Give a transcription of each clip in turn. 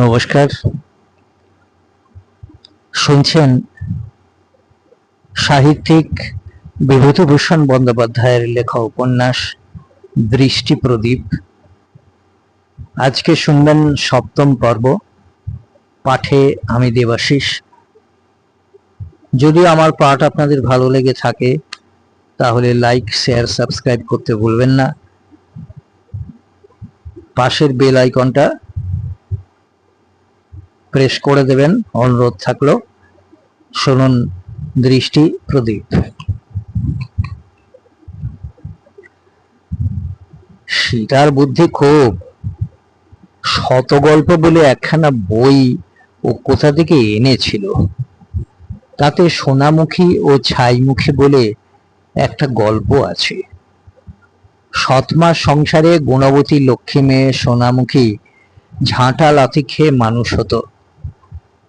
নমস্কার। শুনছেন সাহিত্যিক বিভূতিভূষণ বন্দ্যোপাধ্যায়ের লেখা উপন্যাস দৃষ্টি প্রদীপ। আজকে শুনবেন সপ্তম পর্ব, পাঠে আমি দেবাশিস। যদিও আমার পাঠ আপনাদের ভালো লেগে থাকে, তাহলে লাইক, শেয়ার, সাবস্ক্রাইব করতে ভুলবেন না। পাশের বেল আইকনটা প্রেস করে দেবেন। অনুরোধ থাকল। শুনুন দৃষ্টি প্রদীপ। সীতার বুদ্ধি খুব। শত গল্প বলে একখানা বই ও কোথা থেকে এনেছিল? তাতে সোনামুখী ও ছাইমুখী বলে একটা গল্প আছে। সৎমা সংসারে গুণবতী লক্ষ্মী মেয়ে সোনামুখী ঝাঁটা লাথি খেয়ে মানুষ হতো।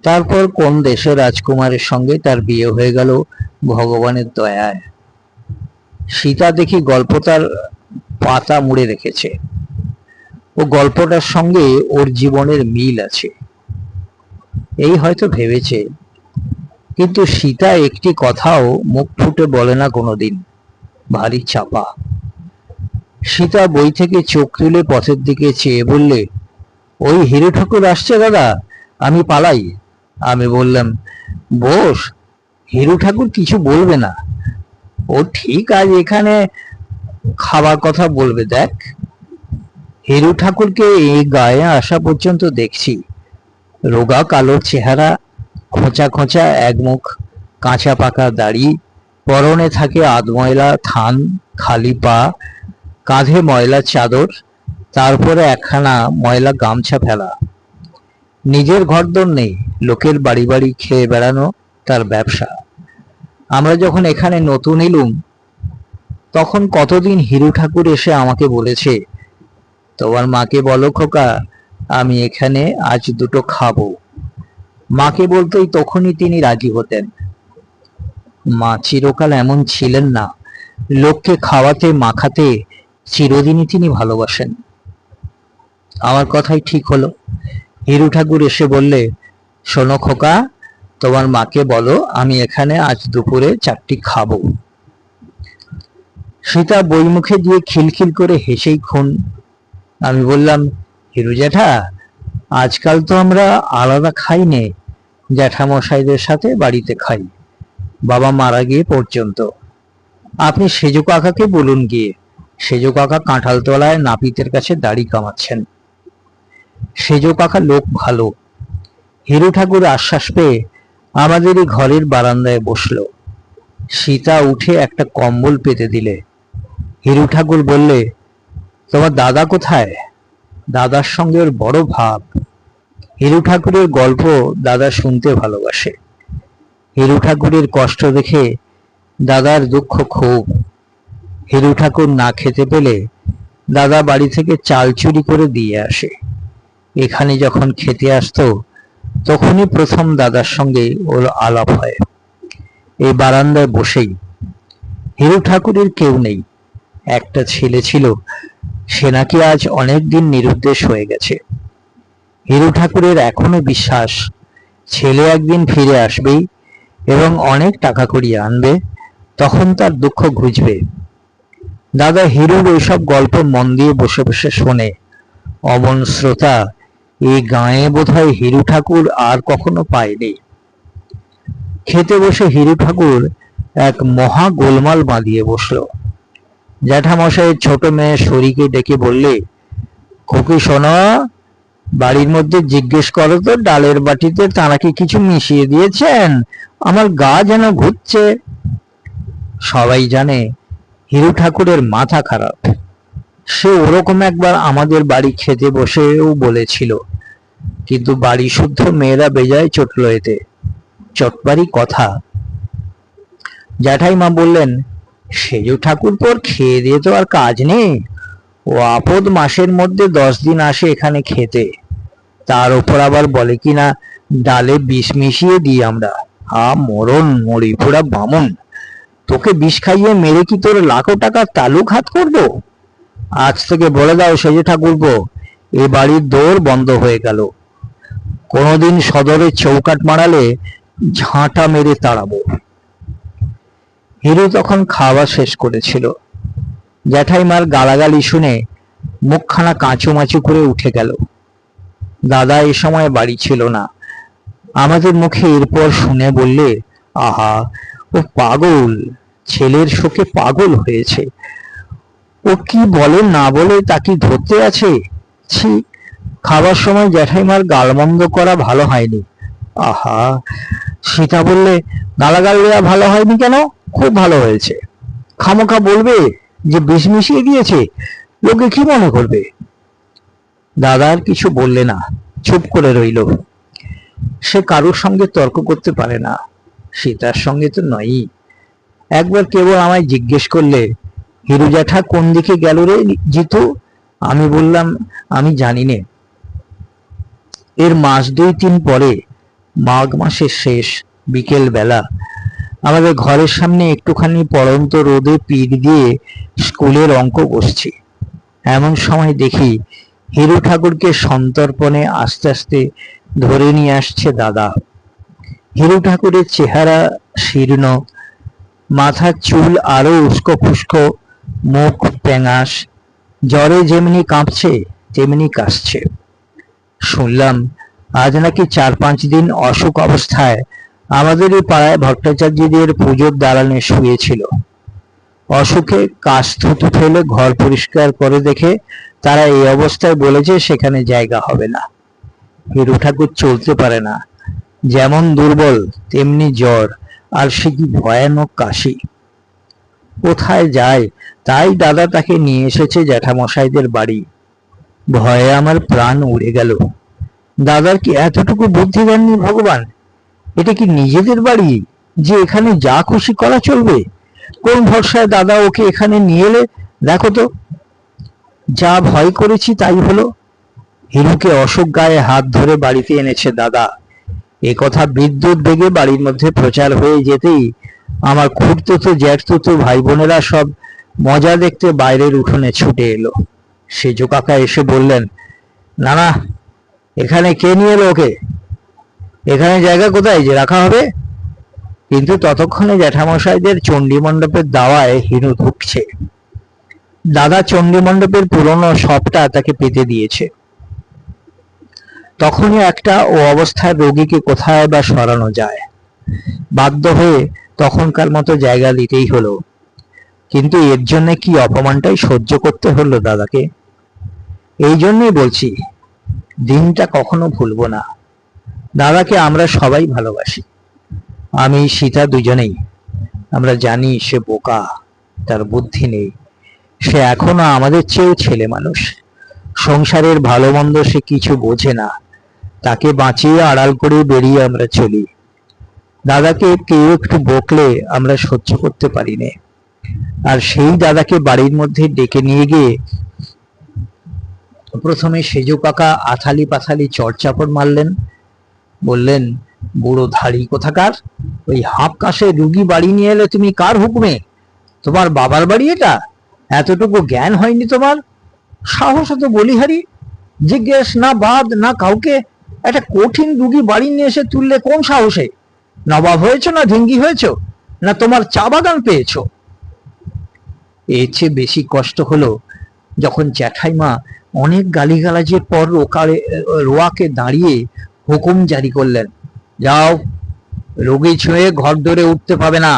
তারপর কোন দেশের রাজকুমারের সঙ্গে তার বিয়ে হয়ে গেল ভগবানের দয়ায়? সীতা দেখি গল্প তার পাতা মুড়ে রেখেছে। ও গল্পটার সঙ্গে ওর জীবনের মিল আছে। এই হয়তো ভেবেছে। কিন্তু সীতা একটি কথাও মুখ ফুটে বলে না কোনোদিন। ভারী চাপা। সীতা বই থেকে চোখ তুলে পথের দিকে চেয়ে বললে, ওই হিরো ঠাকুর আসছে দাদা, আমি পালাই। আমি বললাম, বস, হিরু ঠাকুর কিছু বলবে না। ও ঠিক আজ এখানে খাবার কথা বলবে, দেখ। হিরু ঠাকুরকে এই গায়ে আসা পর্যন্ত দেখছি। রোগা কালো চেহারা, খোঁচা খোঁচা, এক মুখ কাঁচা পাকা দাড়ি, পরনে থাকে আধময়লা থান, খালি পা, কাঁধে ময়লা চাদর, তারপরে একখানা ময়লা গামছা ফেলা। নিজের ঘরদোর নেই, লোকের বাড়ি বাড়ি খেয়ে বেড়ানো তার ব্যবসা। আমরা যখন এখানে নতুন এলুম, তখন কতদিন হিরু ঠাকুর এসে আমাকে বলেছে, তোমার মাকে বলো খোকা, আমি এখানে আজ দুটো খাব। মাকে বলতেই তখনই তিনি রাজি হতেন। মা চিরকাল এমন ছিলেন না, লোককে খাওয়াতে, মাখাতে চিরদিনই তিনি ভালোবাসেন। আমার কথাই ঠিক হলো। হিরু ঠাকুর এসে বললে, শোনো খোকা, তোমার মাকে বলো, আমি এখানে আজ দুপুরে চারটি খাব। সীতা বই মুখে দিয়ে খিলখিল করে হেসেই খুন। আমি বললাম, হিরু জ্যাঠা, আজকাল তো আমরা আলাদা খাই নে জ্যাঠামশাইদের সাথে বাড়িতে খাই। বাবা মারা গিয়ে পর্যন্ত। আপনি সেজু কাকাকে বলুন গিয়ে। সেজো কাকা কাঁঠালতলায় নাপিতের কাছে দাড়ি কামাচ্ছেন। সেজো কাকা লোক ভালো। হিরু ঠাকুর আশ্বাস পেয়ে আমাদেরই ঘরের বারান্দায় বসল। সীতা উঠে একটা কম্বল পেতে দিলে। হিরু ঠাকুর বললে, তোমার দাদা কোথায়? দাদার সঙ্গে ওর বড় ভাব। হিরু ঠাকুরের গল্প দাদা শুনতে ভালোবাসে। হিরু ঠাকুরের কষ্ট দেখে দাদার দুঃখ খুব। হিরু ঠাকুর না খেতে পেলে দাদা বাড়ি থেকে চাল চুরি করে দিয়ে আসে। এখানে যখন খেতে আসতো, তখনই প্রথম দাদার সঙ্গে ওর আলাপ হয়। এই বারান্দায় বসেই। হিরু ঠাকুরের কেউ নেই। একটা ছেলে ছিল। সে নাকি আজ অনেক দিন নিরুদ্দেশ হয়ে গেছে। হিরু ঠাকুরের এখনও বিশ্বাস, ছেলে একদিন ফিরে আসবেই এবং অনেক টাকা করিয়ে আনবে, তখন তার দুঃখ ঘুচবে। দাদা হিরুর ওইসব গল্প মন দিয়ে বসে বসে শোনে। অমন শ্রোতা এই গায়ে বোধহয় হিরু ঠাকুর আর কখনো পায়নি। খেতে বসে হিরু ঠাকুর এক মহা গোলমাল বাঁধিয়ে বসল। জ্যাঠামশাইয়ের ছোট মেয়ে শরীকে ডেকে বললে, খুকি শোনো, বাড়ির মধ্যে জিজ্ঞেস করো তো, ডালের বাটিতে তারা কি কিছু মিশিয়ে দিয়েছেন, আমার গা যেন ঘুরছে। সবাই জানে হিরু ঠাকুরের মাথা খারাপ। সে ওরকম একবার আমাদের বাড়ি খেতে বসেও বলেছিল কিন্তু বাড়ি শুদ্ধ মেয়েরা বেজায় চটল এতে। চটবারি কথা। জ্যাঠাইমা বললেন, সেজু ঠাকুর পর খেয়ে দিয়ে তো আর কাজ নেই। ও আপদ মাসের মধ্যে দশ দিন আসে এখানে খেতে। তার ওপর আবার বলে কিনা ডালে বিষ মিশিয়ে দিই আমরা। হা মরণ, মরি পুরা বামন। তোকে বিষ খাইয়ে মেরে কি তোর লাখো টাকার তালুক হাত করব? আজ থেকে বলে দাও সেজে ঠাকুরপো এ বাড়ির দৌড় বন্ধ হয়ে গেল। কোনোদিন সদরে চৌকাট মারালে ঝাঁটা মেরে তাড়াবো। হিরু তখন খাওয়া শেষ করেছিল। জ্যাঠাইমার গালাগালি শুনে মুখখানা কাঁচুমাচু করে উঠে গেল। দাদা এ সময় বাড়ি ছিল না। আমাদের মুখে এরপর শুনে বললে, আহা, ও পাগল! ছেলের শোকে পাগল হয়েছে। ও কি বলে না বলে তা কি ধরতে আছে? ছি, খাবার সময় জ্যাঠাইমার গালমন্দ করা ভালো হয়নি। আহা, সীতা বললে, গালাগাল দেওয়া ভালো হয়নি কেন? খুব ভালো হয়েছে। খামোখা বলবে যে বিষ মিশিয়ে দিয়েছে, লোকে কি মনে করবে? দাদা আর কিছু বললে না, চুপ করে রইল। সে কারোর সঙ্গে তর্ক করতে পারে না, সীতার সঙ্গে তো নয়ই। একবার কেবল আমায় জিজ্ঞেস করলে, হিরু জ্যাঠা কোন দিকে গেল রে জিতু? আমি বললাম, আমি জানি নে। এর মাস দুই তিন পরে, মাঘ মাসের শেষ, বিকেল বেলা, আমাদের ঘরের সামনে একটুখানি পড়ন্ত রোদে পিঠ দিয়ে স্কুলের অঙ্ক বসছি। এমন সময় দেখি হিরু ঠাকুরকে সন্তর্পণে আস্তে আস্তে ধরে নিয়ে আসছে দাদা। হিরু ঠাকুরের চেহারা শীর্ণ, মাথার চুল আরও উস্কো খুস্কো মুখ প্যাঙাস জ্বরে যেমনি কাঁপছে, তেমনি কাশছে। শুনলাম, আজ নাকি চার পাঁচ দিন অসুখ অবস্থায় আমাদের এই পাড়ায় ভট্টাচার্যদের পুজোর দালানে শুয়েছিল। অসুখে কাশ থুতু ফেলে ঘর পরিষ্কার করে দেখে তারা এই অবস্থায় বলেছে সেখানে জায়গা হবে না। হিরু ঠাকুর চলতে পারে না। যেমন দুর্বল, তেমনি জ্বর, আর সে কি ভয়ানক কাশি। কোথায় যায়? তাই দাদা তাকে নিয়ে এসেছে জ্যাঠামশাইদের বাড়ি। ভয়ে আমার প্রাণ উড়ে গেল। দাদার কি এতটুকু বুদ্ধি দেননি ভগবান? এটা কি নিজেদের বাড়ি, যে এখানে যা খুশি করা চলবে? কোন ভরসায় দাদা ওকে এখানে নিয়ে এলে? দেখো তো, যা ভয় করেছি তাই হলো। হিরুকে অশোক গায়ে হাত ধরে বাড়িতে এনেছে দাদা। এ কথা বিদ্যুৎ বেগে বাড়ির মধ্যে প্রচার হয়ে যেতেই আমার খুঁড়তুতো, জ্যাঠতুতো ভাই বোনেরা সব মজা দেখতে বাইরের উঠোনে ছুটে এলো। সেজ কাকা এসে বললেন না না এখানে কে নিয়ে এলো ওকে? এখানে জায়গা কোথায় যে রাখা হবে? কিন্তু ততক্ষণে জ্যাঠামশাইদের চণ্ডী মণ্ডপের দাওয়ায় হিরু ঢুকছে। দাদা চণ্ডী মণ্ডপের পুরনো সবটা তাকে পেতে দিয়েছে। তখনই একটা ও অবস্থায় রোগীকে কোথায় বা সরানো যায়। বাধ্য হয়ে তখনকার মতো জায়গা দিতেই হলো। কিন্তু এর জন্য কি অপমানটাই সহ্য করতে হলো দাদাকে? এই জন্যই বলছি, দিনটা কখনো ভুলবো না। দাদাকে আমরা সবাই ভালোবাসি। আমি, সীতা দুজনেই। আমরা জানি সে বোকা, তার বুদ্ধি নেই। সে এখনও আমাদের চেয়েও ছেলে মানুষ। সংসারের ভালো মন্দ সে কিছু বোঝে না। তাকে বাঁচিয়ে আড়াল করে বেরিয়ে আমরা চলি। দাদাকে কেউ একটু বকলে আমরা সহ্য করতে পারি না। আর সেই দাদাকে বাড়ির মধ্যে ডেকে নিয়ে গিয়ে প্রথমে সেজু কাকা আথালি পাথালি চড়চাপড় মারলেন। বললেন, বুড়ো ধাড়ি কোথাকার? ওই হাফ কাশে রুগী বাড়ি নিয়ে এলে তুমি কার হুকুমে? তোমার বাবার বাড়ি এটা? এতটুকু জ্ঞান হয়নি তোমার? সাহস তো বলিহারি। জিজ্ঞেস না বাদ না কাউকে। একটা কঠিন রুগী বাড়ি নিয়ে এসে তুললে কোন সাহসে? নবাব হয়েছ না ঢিঙ্গি হয়েছ? না তোমার চা বাগান পেয়েছ? এর চেয়ে বেশি কষ্ট হলো যখন জ্যাঠাইমা অনেক গালিগালাজের পর রোকারে রোয়াকে দাঁড়িয়ে হুকুম জারি করলেন। যাও, রোগী ছুঁয়ে ঘর ধরে উঠতে পাবে না।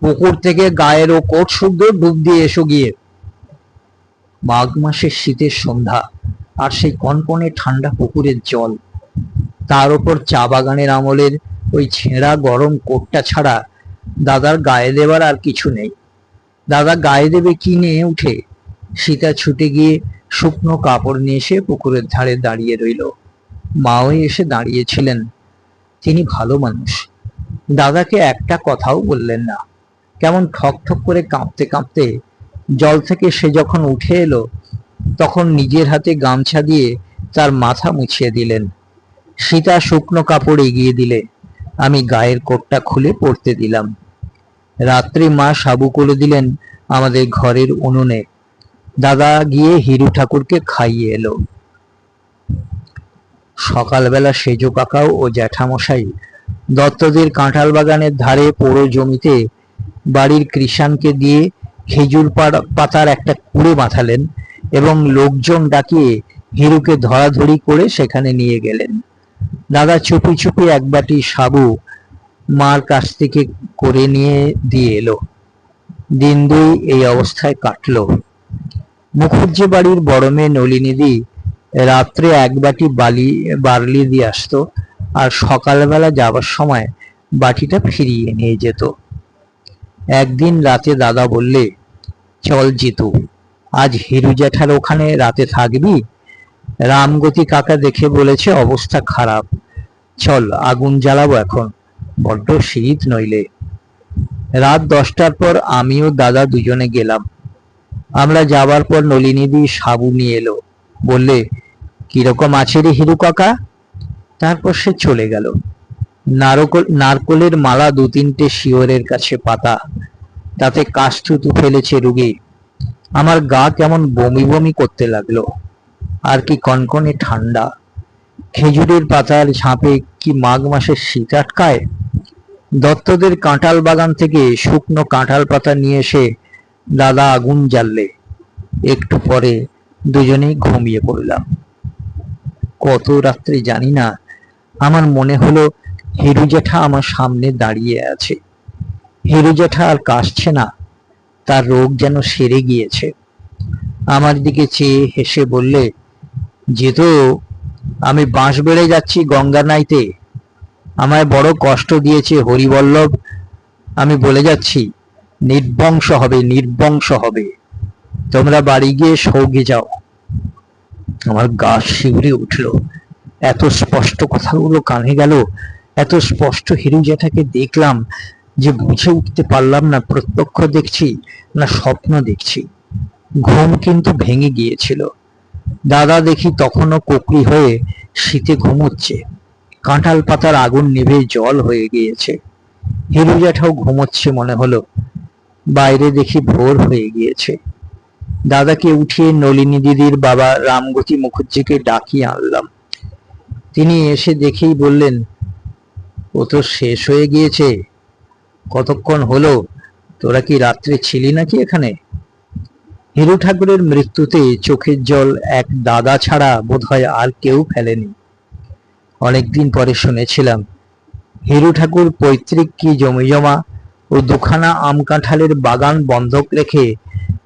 পুকুর থেকে গায়ের ও কোট শুদ্ধ ডুব দিয়ে এসো গিয়ে। মাঘ মাসের শীতের সন্ধ্যা আর সেই কনকনে ঠান্ডা পুকুরের জল। তার ওপর চা বাগানের আমলের ওই ছেঁড়া গরম কোটটা ছাড়া দাদার গায়ে দেবার আর কিছু নেই। দাদা গায়ে দেবে কি নিয়ে উঠে? সীতা ছুটে গিয়ে শুকনো কাপড় নিয়ে এসে পুকুরের ধারে দাঁড়িয়ে রইল। মাও এসে দাঁড়িয়েছিলেন। তিনি ভালো মানুষ। দাদাকে একটা কথাও বললেন না। কেমন ঠক ঠক করে কাঁপতে কাঁপতে জল থেকে সে যখন উঠে এলো, তখন নিজের হাতে গামছা দিয়ে তার মাথা মুছিয়ে দিলেন। সীতা শুকনো কাপড় এগিয়ে দিলে। আমি গায়ের কোটটা খুলে পড়তে দিলাম। রাত্রে মা সাবু করে দিলেন আমাদের ঘরের উনুনে। দাদা গিয়ে হিরু ঠাকুরকে খাইয়ে এলো। সকালবেলা সেজো কাকাও ও জ্যাঠামশাই দত্তদের কাঁঠাল বাগানের ধারে পোড়ো জমিতে বাড়ির কৃষাণকে দিয়ে খেজুর পাতার একটা কুড়ে বাঁধালেন এবং লোকজন ডাকিয়ে হিরুকে ধরাধরি করে সেখানে নিয়ে গেলেন। দাদা চুপি চুপি এক বাটি সাবু মার কাছ থেকে করে নিয়ে দিয়ে এলো। দিন দুই এই অবস্থায় কাটলো। মুখুজ্জি বাড়ির বড় মেয়ে নলিনীদি রাত্রে এক বাটি বালি, বার্লি দিয়ে আসতো আর সকালবেলা যাবার সময় বাটিটা ফিরিয়ে নিয়ে যেত। একদিন রাতে দাদা বললে, চল জিতু, আজ হিরু জ্যাঠার ওখানে রাতে থাকবি রামগতি কাকা দেখে বলেছে, অবস্থা খারাপ। চল, আগুন জ্বালাবো এখন। বড্ড শীত নইলে। রাত দশটার পর আমিও দাদা দুজনে গেলাম। আমরা যাবার পর নলিনীদি সাবু নিয়ে এলো। বললে, কীরকম আছে রে হিরু কাকা? তারপর সে চলে গেল। নারকল নারকলের মালা দু তিনটে শিওরের কাছে পাতা। তাতে কাষ্ঠুতু ফেলেছে রুগী। আমার গা কেমন বমি বমি করতে লাগল। আর কি কনকনে ঠান্ডা। খেজুরের পাতার ঝাঁপে কি মাঘ মাসের শীত আটকায়? দত্তদের কাঁঠাল বাগান থেকে শুকনো কাঁঠাল পাতা নিয়ে এসে দাদা আগুন জ্বাললে। একটু পরে দুজনেই ঘুমিয়ে পড়লাম। কত রাত্রে জানি না, আমার মনে হলো হিরু জেঠা আমার সামনে দাঁড়িয়ে আছে। হিরু জেঠা আর কাশছে না, তার রোগ যেন সেরে গিয়েছে। আমার দিকে চেয়ে হেসে বললে যেহেতু আমি বাঁশ বেড়ে যাচ্ছি গঙ্গা নাইতে। আমায় বড় কষ্ট দিয়েছে হরিবল্লভ। আমি বলে যাচ্ছি, নির্বংশ হবে নির্বংশ হবে। তোমরা বাড়ি গিয়ে সৌগে যাও। আমার গা শিউরে উঠল। এত স্পষ্ট কথাগুলো কানে গেল। এত স্পষ্ট হিরু দেখলাম যে বুঝে উঠতে পারলাম না, প্রত্যক্ষ দেখছি না স্বপ্ন দেখছি। ঘুম কিন্তু ভেঙে গিয়েছিল। দাদা দেখি তখনও কোকড়ি হয়ে শীতে ঘুমোচ্ছে। কাঁঠাল পাতার আগুন নিভে জল হয়ে গিয়েছে। হিরু জ্যাঠাও ঘুমোচ্ছে মনে হলো। বাইরে দেখি ভোর হয়ে গিয়েছে। দাদাকে উঠিয়ে নলিনী দিদির বাবা রামগতি মুখুজ্জিকে ডাকিয়ে আনলাম। তিনি এসে দেখেই বললেন, ও তো শেষ হয়ে গিয়েছে। কতক্ষণ হলো? তোরা কি রাত্রে ছিলি নাকি এখানে? হিরু ঠাকুরের মৃত্যুতে চোখের জল এক দাদা ছাড়া বোধহয় আর কেউ ফেলেনি। অনেকদিন পরে শুনেছিলাম, হিরু ঠাকুর পৈতৃক কি জমি জমা ও দুখানা আম কাঁঠালের বাগান বন্ধক রেখে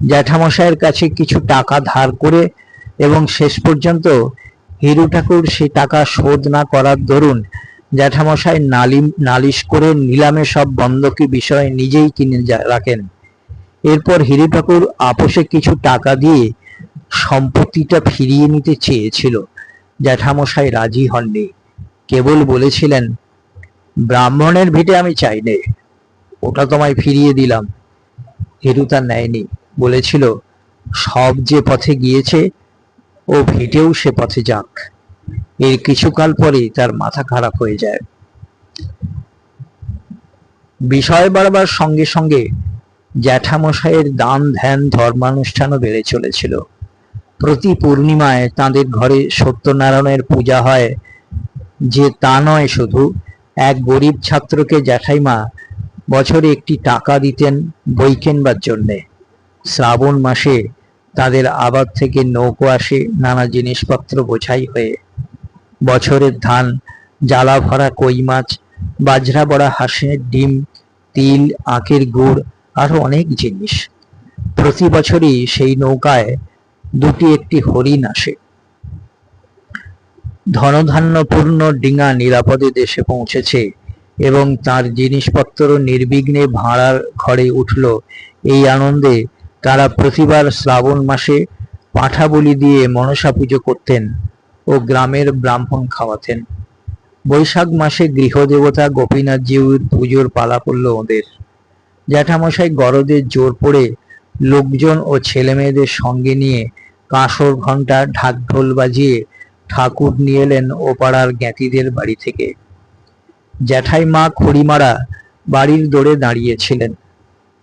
জ্যাঠামশাইয়ের কাছে কিছু টাকা ধার করে এবং শেষ পর্যন্ত হিরু ঠাকুর সে টাকা শোধ না করার দরুন জ্যাঠামশাই নালিম, নালিশ করে নিলামে সব বন্ধকি বিষয় নিজেই কিনে রাখেন। এরপর হিরু ঠাকুর আপোষে কিছু টাকা দিয়ে সম্পত্তিটা ফিরিয়ে নিতে চেয়েছিল। জ্যাঠামশাই রাজি হননি। কেবল বলেছিলেন, ব্রাহ্মণের ভিটে আমি চাই নে, ওটা তোমায় ফিরিয়ে দিলাম। হিরু তা নেয়নি। বলেছিল, সব যে পথে গিয়েছে, ও ভিটেও সে পথে যাক। এর কিছুকাল পরে তার মাথা খারাপ হয়ে যায়। বিষয় বাড়বার সঙ্গে সঙ্গে জ্যাঠামশাইয়ের দান, ধ্যান ধর্মানুষ্ঠানও বেড়ে চলেছিল। প্রতি পূর্ণিমায় তাদের ঘরে সত্যনারায়ণের পূজা হয়। যে তা নয় শুধু, এক গরিব ছাত্রকে জ্যাঠাইমা বছরে একটি টাকা দিতেন বই কেনবার জন্যে। শ্রাবণ মাসে তাদের আবাদ থেকে নৌকো আসে, নানা জিনিসপত্র বোঝাই হয়ে। বছরের ধান জ্বালা ভরা কই মাছ, বাজরা বড়া, হাঁসের ডিম, তিল, আখের গুড় আরও অনেক জিনিস। প্রতি বছরই সেই নৌকায় দুটি একটি হরিণ আসে। ধনধান্যপূর্ণ ডিঙা নিরাপদে দেশে পৌঁছেছে এবং তার জিনিসপত্র নির্বিঘ্নে ভাড়ার ঘরে উঠল। এই আনন্দে তারা প্রতিবার শ্রাবণ মাসে পাঁঠা বলি দিয়ে মনসা পুজো করতেন ও গ্রামের ব্রাহ্মণ খাওয়াতেন। বৈশাখ মাসে গৃহদেবতা গোপীনাথজিউর পুজোর পালা পড়ল ওদের। জ্যাঠামশাই গরদের জোর পড়ে লোকজন ও ছেলেমেয়েদের সঙ্গে নিয়ে কাঁসর ঘণ্টা ঢাক ঢোল বাজিয়ে ঠাকুর নিয়ে এলেন ও পাড়ার জ্ঞাতিদের বাড়ি থেকে। জ্যাঠাই মা খড়িমারা বাড়ির দোরে দাঁড়িয়েছিলেন।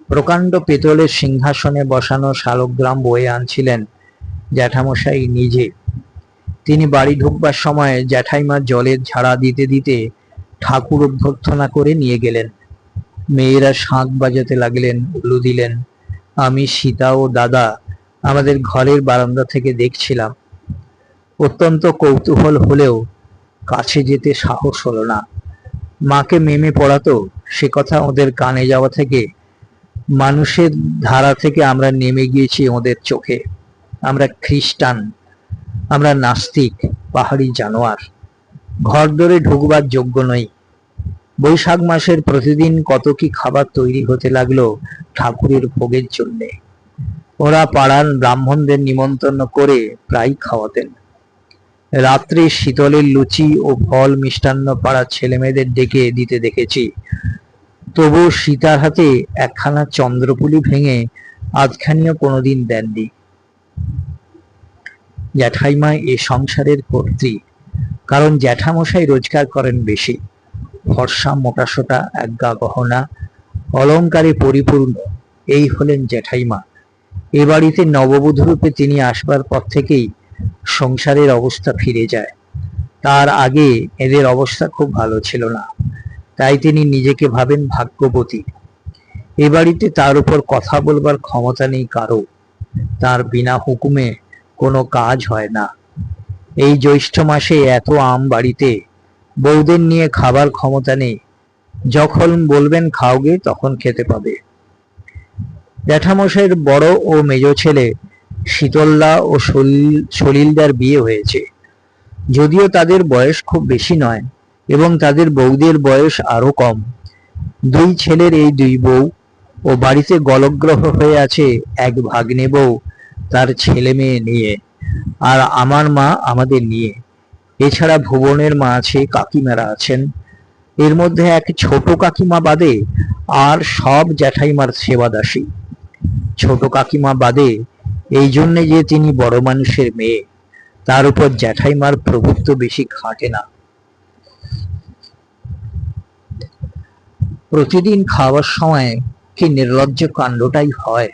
প্রকাণ্ড পেতলের সিংহাসনে বসানো শালগ্রাম বয়ে আনছিলেন জ্যাঠামশাই নিজে। তিনি বাড়ি ঢুকবার সময় জ্যাঠাইমা জলের ঝাড়া দিতে দিতে ঠাকুর অভ্যর্থনা করে নিয়ে গেলেন। মেয়েরা শাঁখ বাজাতে লাগলেন উলু দিলেন, আমি সীতা ও দাদা আমাদের ঘরের বারান্দা থেকে দেখছিলাম। অত্যন্ত কৌতূহল হলেও কাছে যেতে সাহস হলো না। মাকে মেমে পড়াতো সে কথা ওদের কানে যাওয়া থেকে, মানুষের ধারা থেকে আমরা নেমে গিয়েছি ওদের চোখে। আমরা খ্রিস্টান, আমরা নাস্তিক, পাহাড়ি জানোয়ার। ঘর ধরে ঢুকবার যোগ্য নই। বৈশাখ মাসের প্রতিদিন কত কি খাবার তৈরি হতে লাগল ঠাকুরের ভোগের জন্যে। ওরা পাড়ার ব্রাহ্মণদের নিমন্ত্রণ করে প্রায় খাওয়াতেন। রাত্রে শীতলের লুচি ও ফল মিষ্টান্ন পাড়া ছেলেমেয়েদের ডেকে দিতে দেখেছি। তবু সীতার হাতে একখানা চন্দ্রপুলি ভেঙে আধখানিও কোনোদিন দেননি। জ্যাঠাইমা এ সংসারের কর্ত্রী, কারণ জ্যাঠামশাই রোজগার করেন বেশি। ফর্সা মোটাসোটা, একগা গহনা অলংকারে পরিপূর্ণ। এই হলেন জ্যাঠাইমা এ বাড়িতে নববধূরূপে তিনি আসবার পর থেকেই সংসারের অবস্থা ফিরে যায়। তার আগে এদের অবস্থা খুব ভালো ছিল না। তাই তিনি নিজেকে ভাবেন ভাগ্যবতী। এ বাড়িতে তার উপর কথা বলবার ক্ষমতা নেই কারও। তার বিনা হুকুমে কোনো কাজ হয় না। এই জ্যৈষ্ঠ মাসে এত আম বাড়িতে বৌদের নিয়ে খাবার ক্ষমতা নেই। যখন বলবেন খাওগে, তখন খেতে পাবে। জ্যাঠামশাইয়ের বড় ও মেজ ছেলে শীতলদা ও সলিল- সলিলদার বিয়ে হয়েছে। যদিও তাদের বয়স খুব বেশি নয় এবং তাদের বৌদের বয়স আরও কম। দুই ছেলের এই দুই বউ ও বাড়িতে গলগ্রহ হয়ে আছে এক ভাগ্নে বউ তার ছেলে মেয়ে নিয়ে আর আমার মা আমাদের নিয়ে। এছাড়া ভুবনের মা আছে, কাকিমারা আছেন। এর মধ্যে এক ছোট কাকিমা বাদে আর সব জ্যাঠাইমার সেবাদাসী। ছোট কাকিমা বাদে এই জন্যে যে তিনি বড় মানুষের মেয়ে, তার উপর জ্যাঠাইমার প্রভুত্ব বেশি খাটে না। প্রতিদিন খাওয়ার সময় কি নির্লজ্জ কাণ্ডটাই হয়।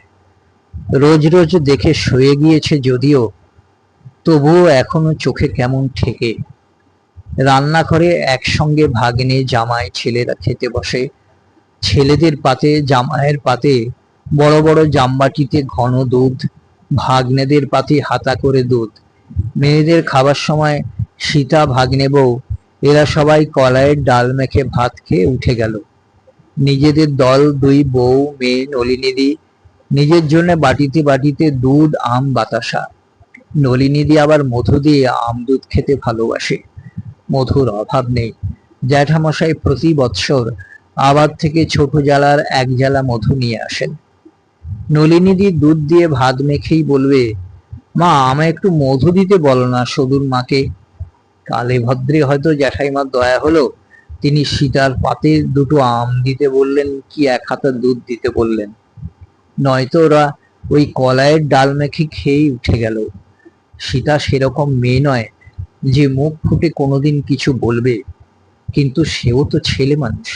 রোজ রোজ দেখে শুয়ে গিয়েছে যদিও তবুও এখনও চোখে কেমন ঠেকে। রান্নাঘরে একসঙ্গে ভাগ্নে জামাই ছেলেরা খেতে বসে। ছেলেদের পাতে, জামাইয়ের পাতে, বড় বড় জামবাটিতে ঘন দুধ, ভাগ্নেদের পাতে হাতা করে দুধ। মেয়েদের খাবার সময় সীতা, ভাগ্নে বউ, এরা সবাই কলাইয়ের ডাল মেখে ভাত খেয়ে উঠে গেল। নিজেদের দল, দুই বউ, মেয়ে, নলিনীদি, নিজের জন্য বাটিতে বাটিতে দুধ, আম, বাতাসা। নলিনীদি আবার মধু দিয়ে আম দুধ খেতে ভালোবাসে। মধুর অভাব নেই। জ্যাঠামশাই প্রতি বৎসর আবার থেকে ছোট জ্বালার এক জ্বালা মধু নিয়ে আসেন। নলিনীদি দুধ দিয়ে ভাত মেখেই বলবে, মা, আমায় একটু মধু দিতে বলো না সদুর মাকে। কালে ভদ্রে হয়তো জ্যাঠাইমার দয়া হলো। তিনি সীতার পাতে দুটো আম দিতে বললেন, কি এক হাতা দুধ দিতে বললেন। নয়তো ওরা ওই কলাইয়ের ডাল মেখে খেয়েই উঠে গেল। সীতা সেরকম মেয়ে নয় যে মুখ ফুটে কোনোদিন কিছু বলবে। কিন্তু সেও তো ছেলে মানুষ,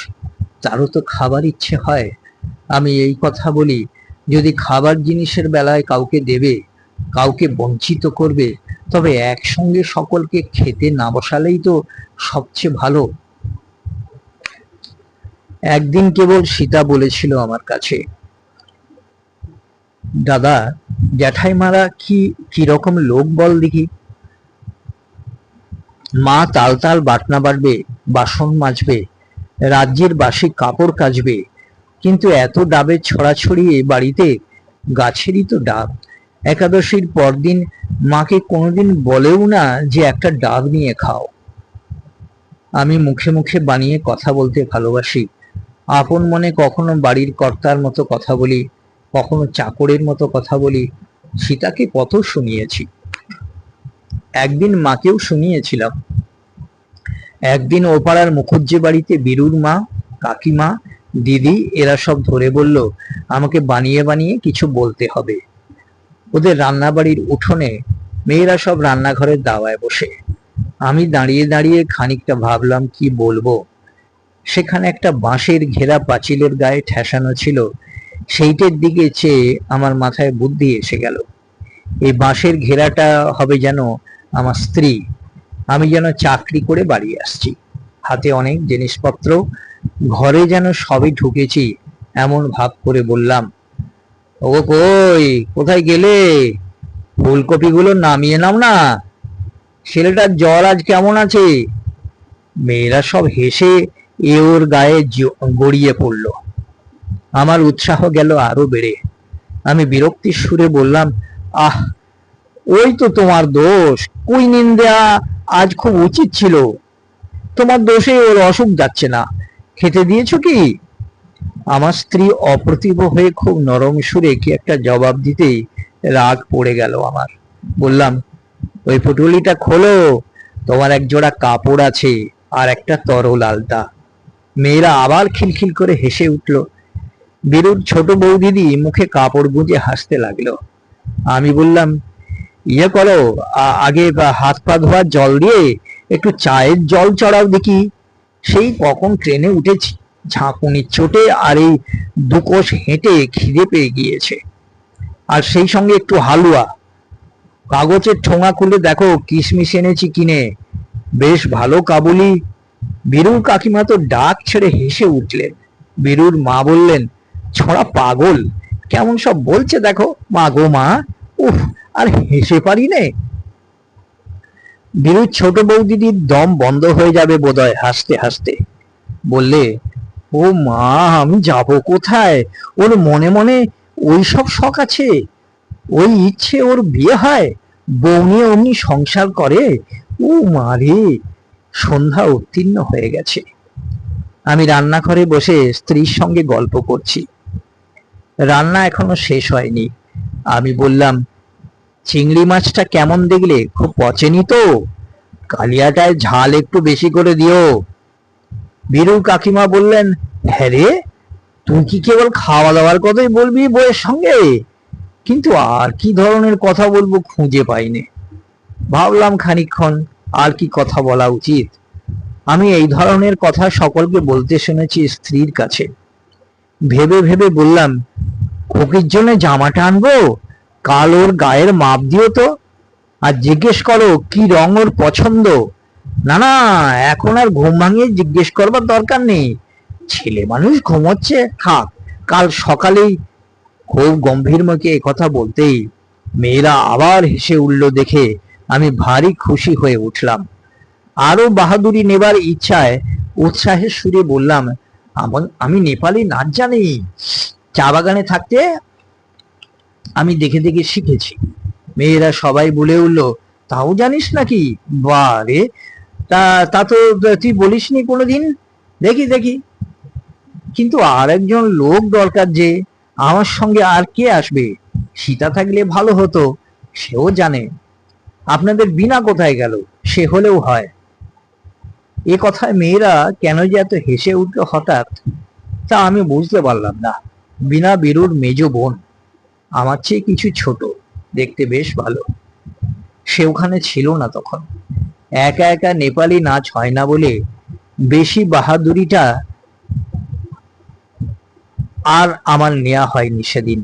তারও তো খাবার ইচ্ছে হয়। আমি এই কথা বলি, যদি খাবার জিনিসের বেলায় কাউকে দেবে, কাউকে বঞ্চিত করবে, তবে একসঙ্গে সকলকে খেতে না বসালেই তো সবচেয়ে ভালো। একদিন কেবল সীতা বলেছিল আমার কাছে দাদা, জ্যাঠাইমারা কি কীরকম লোক বল দেখি? মা তাল তাল বাটনা বাড়বে বাসন মাজবে, রাজ্যের বাসি কাপড় কাচবে, কিন্তু এত ডাবের ছড়াছড়ি এ বাড়িতে, গাছেরই তো ডাব। একাদশীর পরদিন মাকে কোনোদিন বলেও না যে একটা ডাব নিয়ে খাও। আমি মুখে মুখে বানিয়ে কথা বলতে ভালোবাসি। আপন মনে কখনো বাড়ির কর্তার মতো কথা বলি কখনো চাকরের মতো কথা বলি, সীতাকে কত শুনিয়েছি। একদিন মাকেও শুনিয়েছিলাম। একদিন ওপাড়ার মুখুজ্জে বাড়িতে বীরুর মা, কাকিমা, দিদি এরা সব ধরে বলল, আমাকে বানিয়ে বানিয়ে কিছু বলতে হবে। ওদের রান্নাবাড়ির উঠোনে মেয়েরা সব রান্নাঘরের দাওয়ায় বসে। আমি দাঁড়িয়ে দাঁড়িয়ে খানিকটা ভাবলাম, কি বলব? সেখানে একটা বাঁশের ঘেরা পাঁচিলের গায়ে ঠেসানো ছিল সেইটের দিকে চেয়ে আমার মাথায় বুদ্ধি এসে গেল। এই বাঁশের ঘেরাটা হবে যেন আমার স্ত্রী। আমি যেন চাকরি করে বাড়ি আসছি। হাতে অনেক জিনিসপত্র। ঘরে যেন সবই ঢুকেছি এমন ভাব করে বললাম ও কই, কোথায় গেলে? ফুলকপিগুলো নামিয়ে নাও না। ছেলেটার জ্বর আজ কেমন আছে? মেয়েরা সব হেসে এ ওর গায়ে গড়িয়ে পড়ল। আমার উৎসাহ গেল আরও বেড়ে। আমি বিরক্তির সুরে বললাম, আহ, ওই তো তোমার দোষ। কুই নিন্দা আজ খুব উচিত ছিল। তোমার দোষে ওর অসুখ যাচ্ছে না। খেতে দিয়েছ কি? আমার স্ত্রী অপ্রতিভ হয়ে খুব নরম সুরে কি একটা জবাব দিতেই রাগ পড়ে গেল আমার। বললাম, ওই পুটুলিটা খোলো। তোমার এক জোড়া কাপড় আছে আর একটা তরল আলতা। মেয়েরা আবার খিলখিল করে হেসে উঠল বীরুর ছোট বৌদিদি মুখে কাপড় গুঁজে হাসতে লাগল। আমি বললাম ইয়ে করো আগে হাত পা ধোয়ার জল দিয়ে একটু চায়ের জল চড়াও দেখি। সেই কখন ট্রেনে উঠেছি ঝাঁকুনির চোটে আর এই দুকোষ হেঁটে খিদে পেয়ে গিয়েছে। আর সেই সঙ্গে একটু হালুয়া। কাগজের ঠোঙা খুলে দেখো, কিশমিশ এনেছি কিনে। বেশ ভালো কাবুলি। বীরুর কাকিমা তো ডাক ছেড়ে হেসে উঠলেন। বীরুর মা বললেন ছড়া পাগল। কেমন সব বলছে দেখো। মা গো মা, উফ, আর হেসে পারি নে। বীরুর ছোট বৌদিদির দম বন্ধ হয়ে যাবে বোধহয় হাসতে হাসতে। বললে, ও মা, আমি যাব কোথায়? ওর মনে মনে ওই সব শখ আছে। ওই ইচ্ছে ওর বিয়ে হয়। বউ নিয়ে অমনি সংসার করে। ও মা রে, সন্ধ্যা উত্তীর্ণ হয়ে গেছে। আমি রান্নাঘরে বসে স্ত্রীর সঙ্গে গল্প করছি। রান্না এখনও শেষ হয়নি। আমি বললাম, চিংড়ি মাছটা কেমন দেখলে? খুব পচেনি তো? কালিয়াটায় ঝাল একটু বেশি করে দিও। বীরু কাকিমা বললেন হ্যাঁ রে, তুই কি কেবল খাওয়া দাওয়ার কথাই বলবি বইয়ের সঙ্গে? কিন্তু আর কি ধরনের কথা বলব খুঁজে পাইনি। ভাবলাম খানিকক্ষণ আর কি কথা বলা উচিত। আমি এই ধরনের কথা সকলকে বলতে শুনেছি স্ত্রীর কাছে। ভেবে ভেবে বললাম খোকির জন্য জামাটা আনব? কাল ওর গায়ের মাপ দিও তো। আর জিজ্ঞেস করো, কি রং ওর পছন্দ? না না, এখন আর ঘুম ভাঙিয়ে জিজ্ঞেস করবার দরকার নেই। ছেলে মানুষ ঘুমোচ্ছে, থাক, কাল সকালেই খুব গম্ভীর মুখে কথা বলতেই মেয়েরা আবার হেসে উঠল দেখে আমি ভারী খুশি হয়ে উঠলাম। আরও বাহাদুরি নেবার ইচ্ছায় উৎসাহের সুরে বললাম আমি নেপালি নাচ জানি? চা বাগানে থাকতে আমি দেখে দেখে শিখেছি। মেয়েরা সবাই বলে উঠল, তাও জানিস নাকি? বারে তা তা তো তুই বলিসনি কোনোদিন? দেখি দেখি। কিন্তু আর একজন লোক দরকার যে আমার সঙ্গে আর কে আসবে? সীতা থাকলে ভালো হতো, সেও জানে। আপনাদের বিনা কোথায় গেল? সে হলেও হয়। এ কথায় মেয়েরা কেন যে এত হেসে উঠল হঠাৎ, তা আমি বুঝতে পারলাম না। বিনা বীরুর মেজ বোন। আমার চেয়ে কিছু ছোট, দেখতে বেশ ভালো। সে ওখানে ছিল না তখন। একা একা নেপালি নাচ হয় না বলে বেশি বাহাদুরিটা আর আমার নেওয়া হয়নি সেদিন।